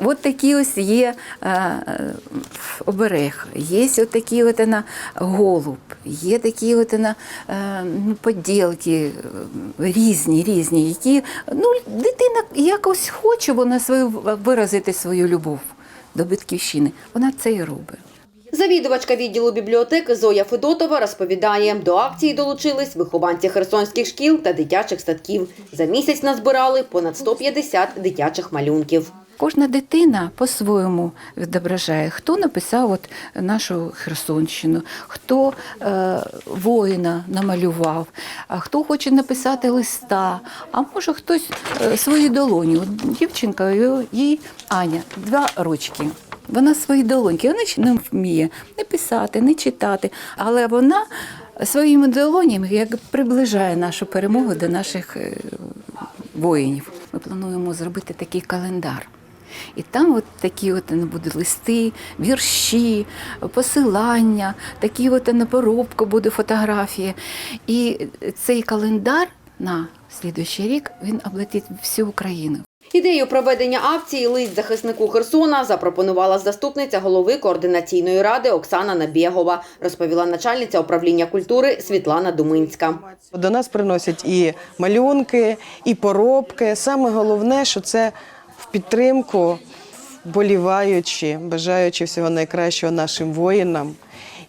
От такі ось є е, оберег, є от такі от на голуб, є такі от на е, ну, поділки е, різні, різні, які ну, дитина якось хоче вона свою виразити свою любов до батьківщини. Вона це і робить. Завідувачка відділу бібліотеки Зоя Федотова розповідає, до акції долучились вихованці херсонських шкіл та дитячих садків. За місяць назбирали понад 150 дитячих малюнків. Кожна дитина по-своєму відображає, хто написав от нашу Херсонщину, хто е, воїна намалював, а хто хоче написати листа, а може хтось е, долоні. От дівчинка, їй Аня, два рочки. Вона свої долоньки, вона не вміє не писати, не читати, але вона своїми долонями як приближає нашу перемогу до наших е, воїнів. Ми плануємо зробити такий календар. І там от такі от ну, будуть листи, вірші, посилання, такі от на поробку буде фотографії. І цей календар на слідуючий рік він облетить всю Україну. Ідею проведення акції «Лист захиснику Херсона» запропонувала заступниця голови координаційної ради Оксана Набєгова, розповіла начальниця управління культури Світлана Думинська. До нас приносять і малюнки, і поробки. Саме головне, що це в підтримку, вболіваючи, бажаючи всього найкращого нашим воїнам.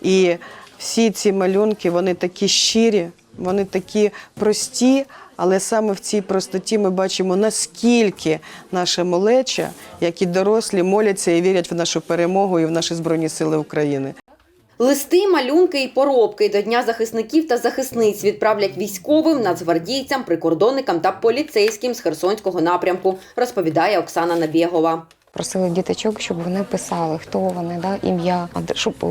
І всі ці малюнки вони такі щирі, вони такі прості. Але саме в цій простоті ми бачимо, наскільки наша малеча, як і дорослі, моляться і вірять в нашу перемогу і в наші збройні сили України. Листи, малюнки і поробки до Дня захисників та захисниць відправлять військовим, нацгвардійцям, прикордонникам та поліцейським з Херсонського напрямку, розповідає Оксана Набєгова. Просили діточок, щоб вони писали, хто вони, да, ім'я. Щоб е,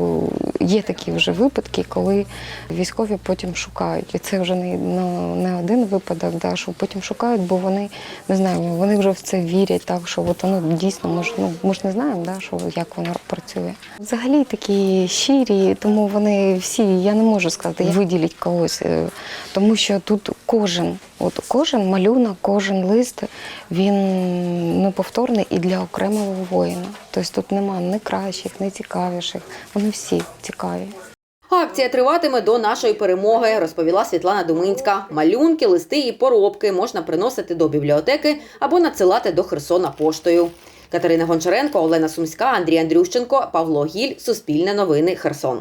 є такі вже випадки, коли військові потім шукають. І це вже не, ну, не один випадок, да, що потім шукають, бо вони не знаю, вони вже в це вірять, так що от воно дійсно може, ну ми ж не знаємо, да, що як воно працює. Взагалі такі щирі, тому вони всі, я не можу сказати, виділіть когось, е, тому що тут кожен, от кожен малюнок, кожен лист, він неповторний і для окремого воїна. Тобто тут нема ні кращих, ні цікавіших. Вони всі цікаві. Акція триватиме до нашої перемоги, розповіла Світлана Думинська. Малюнки, листи і поробки можна приносити до бібліотеки або надсилати до Херсона поштою. Катерина Гончаренко, Олена Сумська, Андрій Андрющенко, Павло Гіль. Суспільне новини. Херсон.